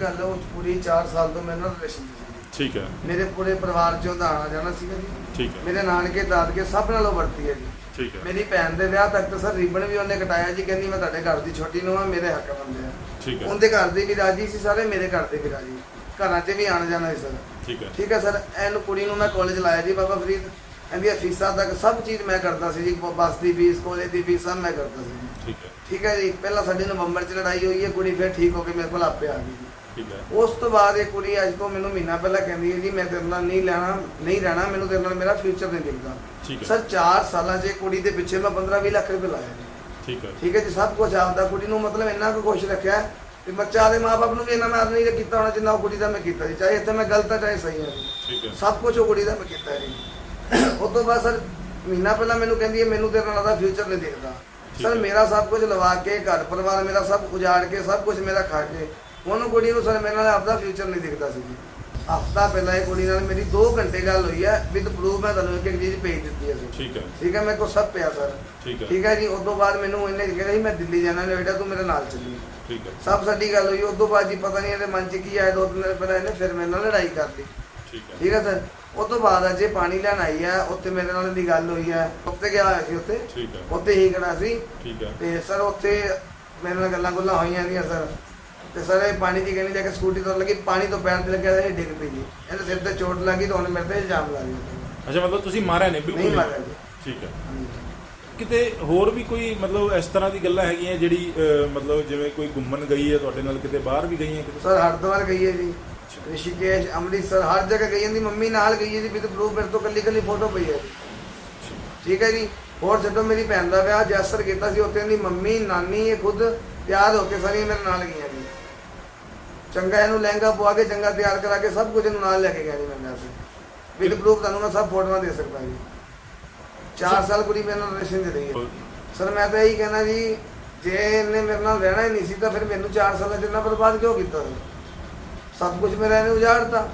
ਗੱਲ ਉਹ ਪੂਰੀ 4 ਸਾਲ ਤੋਂ ਮੇਰੇ ਨਾਲ ਰਿਲੇਸ਼ਨ ਸੀ ਠੀਕ ਹੈ। ਮੇਰੇ ਪੂਰੇ ਪਰਿਵਾਰ ਚੋਂ ਦਾ ਆਣਾ ਜਾਣਾ ਸੀਗਾ ਜੀ। ਠੀਕ ਹੈ। ਮੇਰੇ ਨਾਨਕੇ ਦਾਦਕੇ ਸਭ ਨਾਲੋਂ ਵਰਤੀ ਹੈ ਜੀ। ਠੀਕ ਹੈ। ਮੇਰੀ ਭੈਣ ਦੇ ਵਿਆਹ ਤੱਕ ਤਾਂ ਸਰ ਰਿਬਨ ਵੀ ਉਹਨੇ ਕਟਾਇਆ ਜੀ ਕਹਿੰਦੀ ਮੈਂ ਤੁਹਾਡੇ ਘਰ ਦੀ ਛੋਟੀ ਨੂੰ ਆ ਮੇਰੇ ਹੱਕ ਬੰਦੇ ਆ। ਠੀਕ ਹੈ। ਉਹਦੇ ਘਰ ਦੇ ਵੀ ਰਾਜੀ ਸੀ ਸਾਰੇ ਮੇਰੇ ਘਰ ਦੇ ਵੀ ਰਾਜੀ। ਘਰਾਂ 'ਚ ਵੀ ਆਣ ਜਾਣਾ ਸੀ ਸਰ। ਠੀਕ ਹੈ। ਠੀਕ ਹੈ ਸਰ ਇਹਨੂੰ ਕੁੜੀ ਨੂੰ ਮੈਂ ਕਾਲਜ ਲਾਇਆ ਜੀ ਬਾਬਾ ਫਰੀਦ। ਇਹਦੀਆਂ ਫੀਸਾਂ ਤੱਕ ਸਭ ਚੀਜ਼ ਮੈਂ ਕਰਦਾ ਸੀ ਜੀ ਬੱਸ ਦੀ ਫੀਸ ਕਾਲਜ ਦੀ ਫੀਸ ਸਭ ਮੈਂ ਕਰਦਾ ਸੀ ਠੀਕ ਹੈ। ਠੀਕ ਹੈ ਜੀ ਪਹਿਲਾਂ ਸਾਡੀ ਨਵੰਬਰ 'ਚ ਲੜਾਈ ਹੋਈ ਹੈ ਕੁੜੀ ਫਿਰ ਠੀਕ ਹੋ ਕੇ ਮੇਰੇ ਕੋਲ ਆਪੇ ਆ ਗਈ ਜੀ। ਠੀਕ ਹੈ। ਉਸ ਤੋਂ ਬਾਅਦ ਇਹ ਕੁੜੀ ਅੱਜ ਤੋਂ ਮੈਨੂੰ ਮਹੀਨਾ ਪਹਿਲਾਂ ਕਹਿੰਦੀ ਹੈ ਜੀ ਮੈਂ ਤੇਰੇ ਨਾਲ ਨਹੀਂ ਲੈਣਾ ਨਹੀਂ ਰਹਿਣਾ ਮੈਨੂੰ ਤੇਰੇ ਨਾਲ ਮੇਰਾ ਫਿਊਚਰ ਨਹੀਂ ਦਿਖਦਾ। ਸਰ 4 ਸਾਲਾਂ 'ਚ ਇਹ ਕੁੜੀ ਦੇ ਪਿੱਛੇ ਮੈਂ 15-20 ਲੱਖ ਰੁਪਏ ਲਾਇਆ ਠੀਕ ਹੈ। ਠੀਕ ਹੈ ਜੀ ਸਭ ਕੁਝ ਆਪਦਾ ਕੁੜੀ ਨੂੰ ਮਤਲਬ ਇੰਨਾ ਕੁ ਖੁਸ਼ ਰੱਖਿਆ ਕਿ ਬੱਚਾ ਦੇ ਮਾਪੇ ਨੂੰ ਵੀ ਇੰਨਾ ਮੈਂ ਨਹੀਂ ਕੀਤਾ ਹੋਣਾ ਜਿੰਨਾ ਉਹ ਕੁੜੀ ਦਾ ਮੈਂ ਕੀਤਾ ਜੀ। ਚਾਹੇ ਇੱਥੇ ਮੈਂ ਗਲਤ ਹੈ ਚਾਹੇ ਸਹੀ ਹੈ ਜੀ। ਠੀਕ ਹੈ। ਸਭ ਕੁਝ ਉਹ ਕੁੜੀ ਦਾ ਮੈਂ ਕੀਤਾ ਜੀ। ਉਸ ਤੋਂ ਬਾਅਦ ਸਰ ਮਹੀਨਾ ਪਹਿਲਾਂ ਮੈਨੂੰ ਕਹਿੰਦੀ ਹੈ ਮੈਨੂੰ ਤੇਰੇ ਨਾਲ ਦਾ ਫਿਊਚਰ ਨਹੀਂ ਦਿਖਦਾ। ਸਰ। ਮੇਰਾ ਸਭ ਕੁਝ ਲਵਾ ਕੇ ਘਰ ਪਰਿਵਾਰ ਮੇਰਾ ਸਭ ਉਜਾੜ ਕੇ ਸਭ ਕੁਝ ਮੇਰਾ ਖਾ ਕੇ ਉਹਨੂੰ ਕੁੜੀ ਨੂੰ ਸਰ ਮੇਰੇ ਨਾਲ ਆਪਦਾ ਫਿਊਚਰ ਨਹੀਂ ਦਿਖਦਾ ਸੀ ਜੀ। ਹਫਤਾ ਪਹਿਲਾਂ ਇਹ ਕੁੜੀ ਨਾਲ ਮੇਰੀ 2 ਘੰਟੇ ਗੱਲ ਹੋਈ ਹੈ ਵਿਦ ਪ੍ਰੂਫ ਮੈਂ ਤੁਹਾਨੂੰ ਇੱਕ ਇੱਕ ਚੀਜ਼ ਭੇਜ ਦਿੱਤੀ ਹੈ ਜੀ ਠੀਕ ਹੈ। ਠੀਕ ਹੈ ਮੇਰੇ ਕੋਲ ਸਭ ਪਿਆ ਸਰ। ਠੀਕ ਹੈ। ਠੀਕ ਹੈ ਜੀ ਉਸ ਤੋਂ ਬਾਅਦ ਮੈਨੂੰ ਇਹਨੇ ਕਿਹਾ ਸੀ ਮੈਂ ਦਿੱਲੀ ਜਾਣਾ ਨੋਇਡਾ ਤੂੰ ਮੇਰੇ ਨਾਲ ਚੱਲੀ। ਠੀਕ ਹੈ। ਸਭ ਸਾਡੀ ਗੱਲ ਹੋਈ ਉਸ ਤੋਂ ਬਾਅਦ ਜੀ ਪਤਾ ਨਹੀਂ ਇਹਦੇ ਮਨ 'ਚ ਕੀ ਆਇਆ ਦੋ ਤਿੰਨ ਦਿਨ ਪਹਿਲਾਂ ਇਹਨੇ ਫਿਰ ਮੇਰੇ ਨਾਲ ਲੜਾਈ ਕਰ ਲਈ। ਠੀਕ ਹੈ। ਠੀਕ ਹੈ ਸਰ। ਉਸ ਤੋਂ ਬਾਅਦ ਅਜੇ ਪਾਣੀ ਲੈਣ ਆਈ ਹੈ ਉੱਥੇ ਮੇਰੇ ਨਾਲ ਦੀ ਗੱਲ ਹੋਈ ਹੈ। ਉੱਥੇ ਗਿਆ ਹੋਇਆ ਸੀ ਉੱਥੇ। ਠੀਕ ਹੈ। ਉੱਥੇ ਹੀ ਖੜਾ ਸੀ। ਠੀਕ ਹੈ। ਤੇ ਸਰ ਉੱਥੇ ਮੇਰੇ ਨਾਲ ਗੱਲਾਂ ਗੁੱਲਾਂ ਹੋਈਆਂ ਦੀਆਂ ਸਰ। ਤੇ ਸਰ ਇਹ ਪਾਣੀ ਦੀ ਗੇਣੀ ਲੈ ਕੇ ਸਕੂਟੀ ਤੋਂ ਲੱਗੀ ਪਾਣੀ ਤੋਂ ਪੈਰ ਤੇ ਲੱਗਿਆ ਇਹ ਡਿੱਗ ਪਈ ਜੀ। ਇਹਦੇ ਸਿਰ ਤੇ ਚੋਟ ਲੱਗੀ ਤਾਂ ਉਹਨੇ ਮੇਰੇ ਤੇ ਇਲਜ਼ਾਮ ਲਾ ਦਿੱਤਾ ਅੱਛਾ ਮਤਲਬ ਤੁਸੀਂ ਮਾਰਿਆ ਨਹੀਂ? ਬਿਲਕੁਲ ਨਹੀਂ ਮਾਰਿਆ ਜੀ। ਠੀਕ ਹੈ। ਕਿਤੇ ਹੋਰ ਵੀ ਕੋਈ ਮਤਲਬ ਇਸ ਤਰ੍ਹਾਂ ਦੀ ਗੱਲਾਂ ਹੈਗੀਆਂ ਜਿਹੜੀ ਅਹ, ਮਤਲਬ ਜਿਵੇਂ ਕੋਈ ਘੁੰਮਣ ਗਈ ਹੈ ਤੁਹਾਡੇ ਨਾਲ ਕਿਤੇ ਬਾਹਰ ਵੀ ਗਈ ਹੈ ਕਿਤੇ? ਸਰ ਹਰਿਦੁਆਰ ਗਈ ਹੈ ਜੀ। ਰਿਸ਼ੀਕੇਸ਼ ਅੰਮ੍ਰਿਤਸਰ ਹਰ ਜਗ੍ਹਾ ਗਈ ਹੈ ਦੀ ਮੰਮੀ ਨਾਲ ਗਈ ਹੈ ਜੀ ਵਿਦ ਪ੍ਰੂਫ ਮੇਰੇ ਤੋਂ ਕੱਲੀ ਕੱਲੀ ਫੋਟੋ ਪਈ ਹੈ। ਜੀ ਠੀਕ ਹੈ ਜੀ। ਹੋਰ ਛੱਡੋ ਮੇਰੀ ਭੈਣ ਦਾ ਵਿਆਹ ਜੈਸਰ ਕੀਤਾ ਸੀ। ਉੱਥੇ ਦੀ ਮੰਮੀ ਨਾਨੀ ਇਹ ਖੁਦ ਤਿਆਰ ਹੋ ਕੇ ਸਾਰੀਆਂ ਮੇਰੇ ਨਾਲ ਗਈਆਂ ਜੀ। ਚੰਗਾ ਇਹਨੂੰ ਲਹਿੰਗਾ ਪਵਾ ਕੇ, ਚੰਗਾ ਤਿਆਰ ਕਰਾ ਕੇ ਸਭ ਕੁਝ ਇਹਨੂੰ ਨਾਲ ਲੈ ਕੇ ਗਿਆ ਜੀ ਮੈਂ ਵੈਸੇ ਵਿਦ ਪ੍ਰੂਫ ਤੁਹਾਨੂੰ ਮੈਂ ਸਭ ਫੋਟੋਆਂ ਦੇ ਸਕਦਾ ਜੀ। 4 ਸਾਲ ਕੁੜੀ ਮੇਰੇ ਨਾਲ ਰਿਲੇਸ਼ਨ ਦੇ ਰਹੀ ਹੈ। ਸਰ ਮੈਂ ਤਾਂ ਇਹੀ ਕਹਿਣਾ ਜੀ, ਜੇ ਇਹਨੇ ਮੇਰੇ ਨਾਲ ਰਹਿਣਾ ਹੀ ਨਹੀਂ ਸੀ, ਤਾਂ ਫਿਰ ਮੈਨੂੰ 4 ਸਾਲਾਂ ਚ ਇੰਨਾ ਬਰਬਾਦ ਕਿਉਂ ਕੀਤਾ ਸੀ? ਸਭ ਕੁਝ ਮੇਰਾ ਇਹਨੇ ਉਜਾੜਤਾ।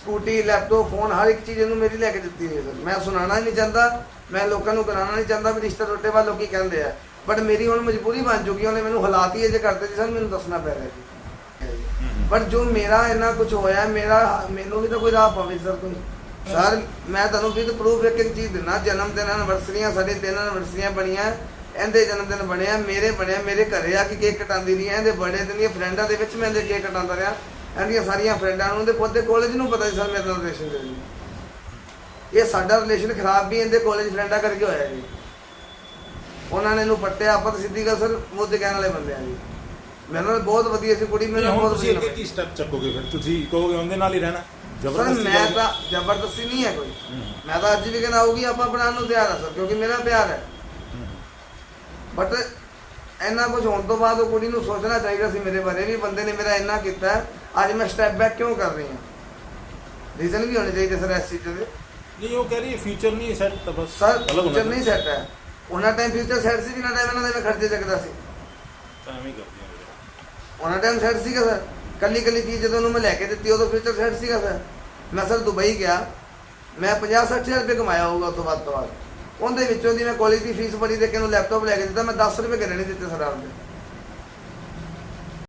ਸਕੂਟੀ ਲੈਪਟਾਪ ਫੋਨ ਹਰ ਇੱਕ ਚੀਜ਼ ਇਹਨੂੰ ਮੇਰੀ ਲੈ ਕੇ ਦਿੱਤੀ ਹੈ ਸਰ ਮੈਂ ਸੁਣਾਉਣਾ ਹੀ ਨਹੀਂ ਚਾਹੁੰਦਾ, ਮੈਂ ਲੋਕਾਂ ਨੂੰ ਕਰਾਉਣਾ ਨਹੀਂ ਚਾਹੁੰਦਾ, ਵੀ ਰਿਸ਼ਤਾ ਟੁੱਟੇ ਬਾਅਦ ਲੋਕੀ ਕਹਿੰਦੇ ਆ। ਬਟ ਮੇਰੀ ਹੁਣ ਮਜਬੂਰੀ ਬਣ ਚੁੱਕੀ ਉਹਨੇ ਮੈਨੂੰ ਹਾਲਾਤ ਹੀ ਇਹ ਜੇ ਕਰਤੇ ਜੀ ਸਰ ਮੈਨੂੰ ਦੱਸਣਾ ਪੈ ਰਿਹਾ ਜੀ। ਪਰ ਜੋ ਮੇਰਾ ਇੰਨਾ ਕੁਝ ਹੋਇਆ ਮੇਰਾ ਮੈਨੂੰ ਵੀ ਤਾਂ ਕੋਈ ਰਾਹ ਪਵੇ ਸਰ ਕੋਈ। ਸਰ ਮੈਂ ਤੁਹਾਨੂੰ ਵੀ ਪ੍ਰੂਫ ਇੱਕ ਇੱਕ ਚੀਜ਼ ਦਿਨਾ ਜਨਮ ਦਿਨ ਐਨਵਰਸਰੀਆਂ ਸਾਡੇ ਤਿੰਨ ਐਨਵਰਸਰੀਆਂ ਬਣੀਆਂ ਇਹਦੇ ਜਨਮ ਦਿਨ ਬਣਿਆ ਮੇਰੇ ਬਣਿਆ ਮੇਰੇ ਘਰੇ ਆ ਕੇ ਕੇਕ ਕਟਾਉਂਦੀ ਰਹੀ ਇਹਦੇ ਬੜੇ ਦਿਨ ਦੀਆਂ ਫਰੈਂਡਾਂ ਦੇ ਵਿੱਚ ਮੈਂ ਇਹਦੇ ਕੇਕ ਕਟਾਉਂਦਾ ਰਿਹਾ। ਇਹਦੀਆਂ ਸਾਰੀਆਂ ਫਰੈਂਡਾਂ ਨੂੰ ਉਹਦੇ ਪੋਤੇ ਕਾਲਜ ਨੂੰ ਪਤਾ ਸੀ ਸਰ ਮੇਰੇ ਨਾਲ ਰਿਲੇਸ਼ਨ ਦੇ ਇਹ ਸਾਡਾ ਰਿਲੇਸ਼ਨ ਖਰਾਬ ਵੀ ਇਹਦੇ ਕਾਲਜ ਫਰੈਂਡਾਂ ਕਰਕੇ ਹੋਇਆ ਜੀ। ਉਹਨਾਂ ਨੇ ਇਹਨੂੰ ਪੱਟਿਆ ਆਪਾਂ ਤਾਂ ਸਿੱਧੀ ਗੱਲ ਸਰ ਤੇ ਕਹਿਣ ਵਾਲੇ ਬੰਦੇ ਆ ਜੀ। ਮੇਰੇ ਨਾਲ ਬਹੁਤ ਵਧੀਆ ਸੀ ਕੁੜੀ ਮੇਰੇ ਨਹੀਂ ਨਾਲ ਹੁਣ ਬਹੁਤ ਤੁਸੀਂ ਵਧੀਆ ਅੱਗੇ। ਕੀ ਸਟੈਪ ਚੱਕੋਗੇ ਫਿਰ? ਤੁਸੀਂ ਕਹੋਗੇ ਉਹਦੇ ਨਾਲ ਹੀ ਰਹਿਣਾ ਸਰ ਜ਼ਬਰਦਸਤੀ ਮੈਂ? ਤਾਂ ਜ਼ਬਰਦਸਤੀ ਨਹੀਂ ਹੈ ਕੋਈ। ਮੈਂ ਤਾਂ ਅੱਜ ਵੀ ਕਹਿੰਦਾ ਆਊਗੀ ਆਪਾਂ ਬਣਾਉਣ ਨੂੰ ਤਿਆਰ ਆ ਸਰ ਕਿਉਂਕਿ ਮੇਰਾ ਪਿਆਰ ਹੈ। ਬਟ ਇੰਨਾ ਕੁਝ ਹੋਣ ਤੋਂ ਬਾਅਦ ਉਹ ਕੁੜੀ ਨੂੰ ਸੋਚਣਾ ਚਾਹੀਦਾ ਸੀ ਮੇਰੇ ਬਾਰੇ ਵੀ ਬੰਦੇ ਨੇ ਮੇਰਾ ਇੰਨਾ ਕੀਤਾ ਹੈ, ਅੱਜ ਮੈਂ ਸਟੈਪ ਬੈਕ ਕਿਉਂ ਕਰ ਰਹੀ ਹਾਂ? ਰੀਜ਼ਨ ਵੀ ਹੋਣੇ ਚਾਹੀਦੇ ਸਰ ਇਸ ਚੀਜ਼ ਦੇ। ਨਹੀਂ ਉਹ ਕਹਿ ਰਹੀ ਫਿਊਚਰ ਨਹੀਂ ਸੈੱਟ ਤਾਂ ਬਸ ਸਰ ਅਲੱਗ ਹੋਣਾ ਫਿਊਚਰ ਨਹੀਂ ਸੈੱਟ ਹੈ। ਉਹਨਾਂ ਟਾਈਮ ਫਿਊਚਰ ਸੈੱਟ ਸੀ ਜਿੰਨਾ ਟਾਈਮ ਇਹਨਾਂ ਦੇ ਮੈਂ ਖਰਚੇ ਚੱਕਦਾ ਸੀ। ਤਾਂ ਐਵੇਂ ਹੀ ਕਰਦੀਆਂ ਨੇ। ਉਹਨਾਂ ਟਾਈਮ ਸੈੱਟ ਸੀਗਾ ਸਰ। ਕੱਲੀ ਕੱਲੀ ਚੀਜ਼ ਜਦੋਂ ਉਹਨੂੰ ਮੈਂ ਲੈ ਕੇ ਦਿੱਤੀ ਉਦੋਂ ਫਿਊਚਰ ਸੈੱਟ ਸੀਗਾ ਸਰ। ਮੈਂ ਸਰ ਦੁਬਈ ਗਿਆ। ਮੈਂ 50 ਹਜ਼ਾਰ ਰੁਪਏ ਕਮਾਇਆ ਹੋਊਗਾ ਉਸ ਤੋਂ ਬਾਅਦ ਤੋਂ ਬਾਅਦ ਉਹਦੇ ਵਿੱਚੋਂ ਦੀ ਮੈਂ ਕਾਲਜ ਦੀ ਫੀਸ ਭਰੀ ਤੇ ਕਿਨੂੰ ਲੈਪਟਾਪ ਲੈ ਕੇ ਦਿੱਤਾ ਮੈਂ 10 ਰੁਪਏ ਘਰੇ ਨਹੀਂ ਦਿੱਤੇ ਸਰ ਆਪਦੇ